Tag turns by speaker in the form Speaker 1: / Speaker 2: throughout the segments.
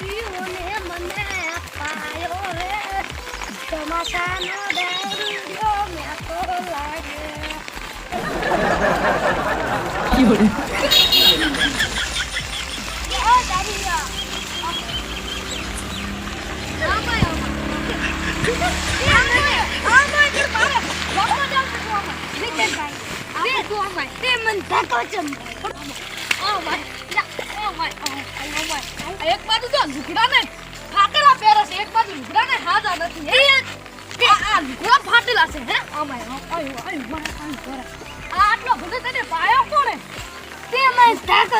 Speaker 1: મને પાયો રે તમાશાનો દારૂડિયો મેં તો લાગે. ઓ દારૂડિયો એક બાજુ તો લુગડાને ફાટેલા પહેરે છે એક બાજુ લુગડાને હાજા નથી. હે આ લુગડા ફાટેલા છે હે? આમાય આયો આયો મારા કાન કરે. આ આટલો બધો તને પાયો કોણે? તે મને ધક્કો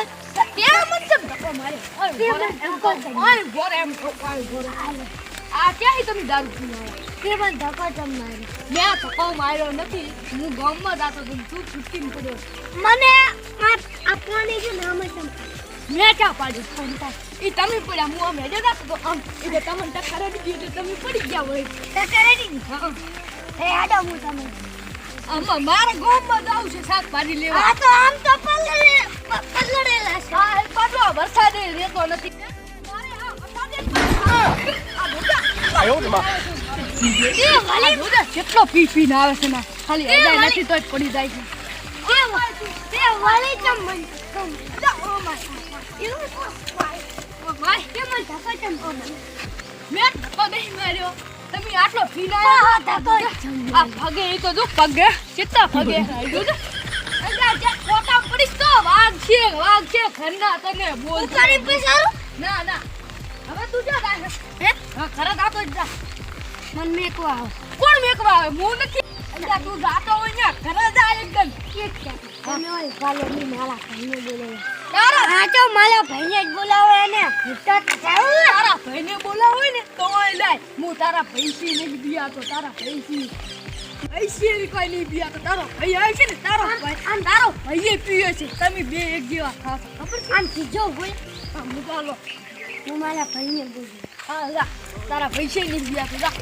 Speaker 1: તે મન ચમ ધક્કો મારે ઓય આય બોરે એમ આય બોરે આ ક્યાંય તમે દારૂ પીવા તે મને ધક્કો ચમ મારી મેં ધક્કો માર્યો નથી. હું ગામમાં જાતો તો તું છૂટીને પડ્યો. મને આ પાણી જે નામ છે મેં ક્યાં પાડ્યું ફોન થાય એ તમે પડ્યા હું અમે જતા તો આમ એટલે તમને ટકારાડી દીધું એટલે તમે પડી ગયા હોય ટકારાડી હા એ આડા હું તમે આમાં મારા ગામમાં જાઉં છે શાકભાજી લેવા આ તો આમ તો પલળે પલળેલા છે હા પાડો વરસાદ રેતો નથી કેટલો પી પીને આવે છે ને ખાલી અજાય નથી તો પડી જાય છે તે વાલી ચમ મન ઓ માતા કે તમે આટલો આ ભગે એ તો જો. પગે કેટલા પગે અંગા પડીશ તો વાઘ છે વાઘ છે ઘરના તને બોલ ના ના હવે તું જા હે ખરા દાતો જ મન મેકવા આવે કોણ મેકવા આવે હું નથી અંગા તું જાતો હોય ને ઘરે જા એકદમની મારા ભાઈને બોલાવે તારા હા મારા ભાઈને જ બોલાવે ને જાવ તારા ભાઈને બોલાવે ને તો ઓય લાય. હું તારા નહીં દિયા તો તારા પૈસી ની કોઈ નહીં દિયા તો તારો ભાઈ આવે છે ને તારો ભાઈ. આમ તારો ભાઈએ પીએ છે. તમે બે એક જેવા ખાશો ખબર છે? આમ સીજો બોલ હું ચાલો હું મારા ભાઈને બોલું. હા તારા પૈસે નહીં દિયા તો જા.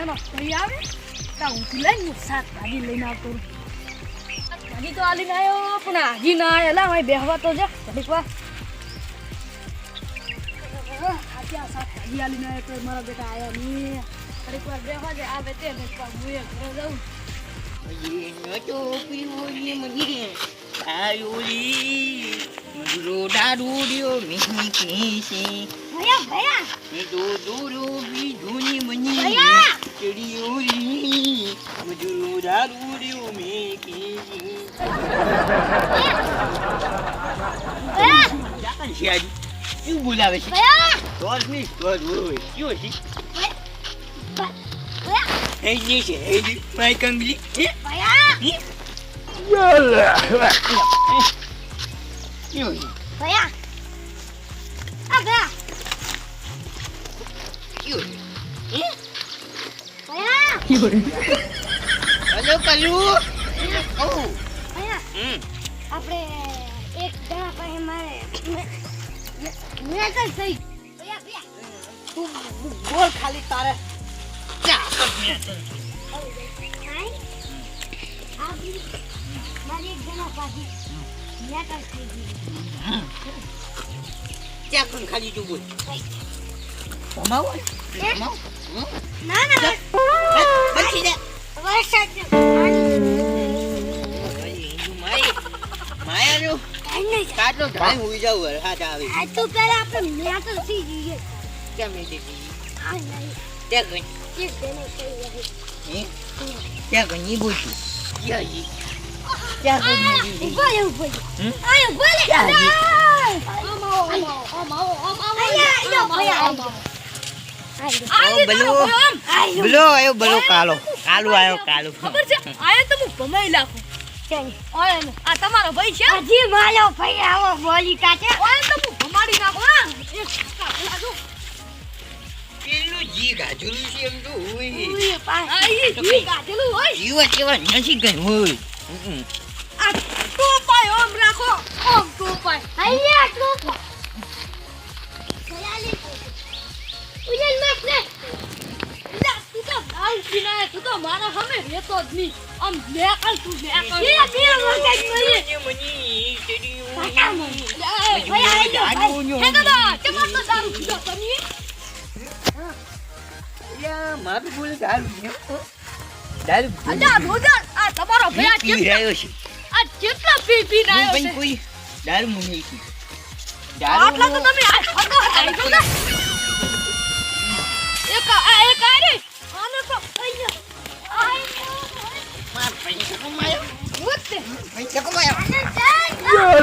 Speaker 1: એનો ભાઈ આવે? તા હું લઈને હું શાકભાજી લઈને આવતો રહું. શાકભાજી તો આલીને આવ્યો પણ હાજી ના આવ્યો લા અહીં બેહવા તો જા. વાર આજે આ શાકભાજી આલીને આવ્યો તો મારા બેટા આયા નહીં. ઘડીક વાર બેહવા દે આવે તે ને એકવાર હું એ ઘરે જાઉં. ભયા. ભયા.
Speaker 2: શું બોલાવે છે? ની હોય. કયો છે
Speaker 1: ભયા.
Speaker 2: હેજી છે હેજી માય કંગલી હે?
Speaker 1: ભયા.
Speaker 2: કયો છે
Speaker 1: ભયા. આ ભયા.
Speaker 2: કયો છે
Speaker 1: ભયા
Speaker 2: હલો કલુ કહું
Speaker 1: આપણે એક જણા પાસે મારે મેં તો થઈ
Speaker 2: તું બોલ ખાલી તારે
Speaker 1: મારી એક જણા પાસે મેં તો થઈ ગઈ
Speaker 2: ચા પણ ખાલી તું બોલ કાટલો ઢાઈ હોઈ જાવ વરસાદ આવે
Speaker 1: આ તો પહેલા આપણે મેં તો થઈ જઈએ
Speaker 2: કેમ નહીં દેતી
Speaker 1: આ નહીં
Speaker 2: ત્યાં ગઈ હે? ત્યાં
Speaker 1: રે
Speaker 2: હમ?
Speaker 1: આય? આમ આમ આમ આવો અહીંયા આયો
Speaker 2: આવો બલો. બલો આયો બલો કાલો. કાલો આયો કાલો.
Speaker 1: ખબર છે? આયા તો હું ભમાઈ આ તમારો ભાઈ છે? હજી મારો ભાઈ આવો બોલી કાચે ઓય તો હું ભમાડી નાખું હા? એક કાકા પેલા જો.
Speaker 2: પેલું જી ગાજુલું છે એમ તો હોય.
Speaker 1: ઉઈ પા આ ઈ ઈ કાચેલું હોય.
Speaker 2: જીવા કેવા નથી ગઈ હોય.
Speaker 1: આ ટોપાય ઓમ રાખો. ઓમ ટોપાય. અહીંયા ટોપા મારા સામે રહેતો જ નહીં. આમ નેકળ તું નેકળ એ બે વખત મરી
Speaker 2: મને તેડી
Speaker 1: કાકા મરી ભાઈ આવી ગયો
Speaker 2: દારૂ
Speaker 1: ભાઈ.
Speaker 2: નો.
Speaker 1: હે ચમર તો દારૂ પીધો તમે?
Speaker 2: યા, મારું બોલે દારૂ પીયો. દારૂ.
Speaker 1: અલ્યા રોજા આ તમારો આ
Speaker 2: પી
Speaker 1: કેટલા
Speaker 2: રહ્યો છે.
Speaker 1: આ કેટલા પી પી
Speaker 2: પણ
Speaker 1: છે?
Speaker 2: કોઈ દારૂ મું નહીં પીતો.
Speaker 1: આટલા તો તમે આ ફગો હટાઈ દો ને એક આ એક આ રે આને તો અહીંયા
Speaker 2: માર પૈસા કમાયો.
Speaker 1: મુત્તે
Speaker 2: પૈસા કમાયો.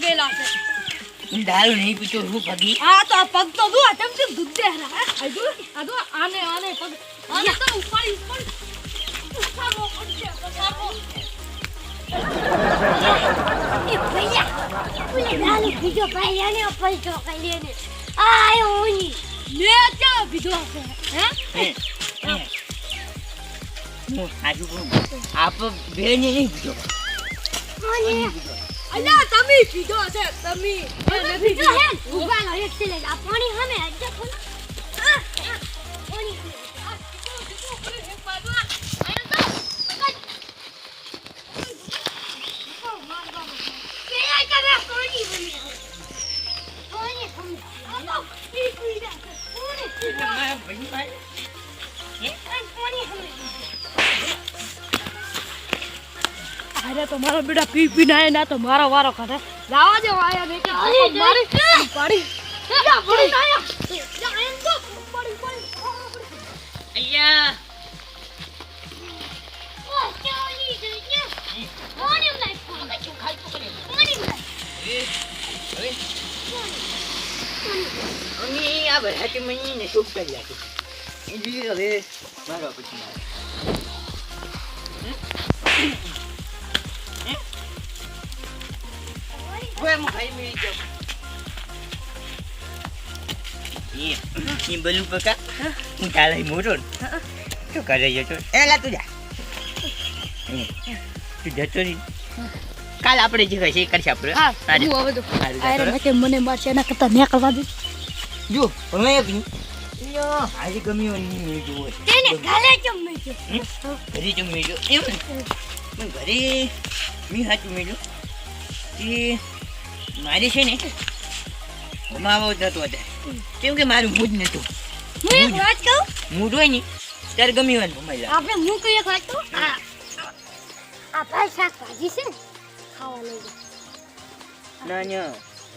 Speaker 2: ને છે. દારૂ નહીં પીતો હું પગી.
Speaker 1: આ તો પગ તો દુઆ તેમ છે દૂધ દે હરા આ જો આ જો આને આને પગ. આને તો ઉપાડી ઉપાડી. ઉઠાવો પડશે હે.
Speaker 2: હું આપ બે
Speaker 1: અલ્યા તમે કીધો છે તમે. એક લઈ આ
Speaker 3: પાણી
Speaker 2: હમે
Speaker 3: હજ્જત ખોલો.
Speaker 1: અરે તો મારો બેટા પી પી ના ના તો મારો વારો કાઢે લાવા જો આયા ને કે મારી. પાડી જા પડી આયા જા એમ તો પડી પડી
Speaker 2: અહીંયા
Speaker 3: ઓ, ચાલી ગઈ છે. પાણી લાય, પાણી. પાણી લાય.
Speaker 2: એ, હવે અમે આ બધા મને શુભ કરી રાખી હવે મારો પછી હવે lupa kak મેળી જાઉં. murun Tu બલુ બકા હું Eh lah tu dah Tu એ જા જતો નહીં કાલ આપણે જે કહીએ એ કરશે આપણે
Speaker 1: હા
Speaker 2: સારું.
Speaker 1: હું હવે તો
Speaker 2: સારું,
Speaker 1: આયરે
Speaker 2: જતો રહે.
Speaker 1: નકે મને મારશે એના કરતા ને કરવા દે
Speaker 2: જો એક મિનિટ. યો, આજે હોય નહીં મેં હોય.
Speaker 3: તેને ગાલે ચમ મેજો.
Speaker 2: હમ? ઘરે જો મેં જો એમ ઘરે મેં સાચું મેં જો કે મારે છે ને કમાવો જ નતો અત્યારે. કેમ કે મારું મૂડ નતું.
Speaker 3: હું એક વાત કહું?
Speaker 2: મૂડ હોય ને ત્યારે ગમ્યું હોય ને લે
Speaker 3: આપણે હું કઈ એક વાત કહું? આ આ ભાઈ શાકભાજી છે ને ખાવા લઈ.
Speaker 2: ના ના.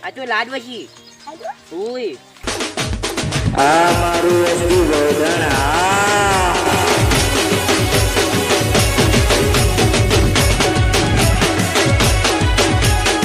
Speaker 2: આ તો લાડવા છે. ઓય.
Speaker 4: આ મારું એસટી ગોધણા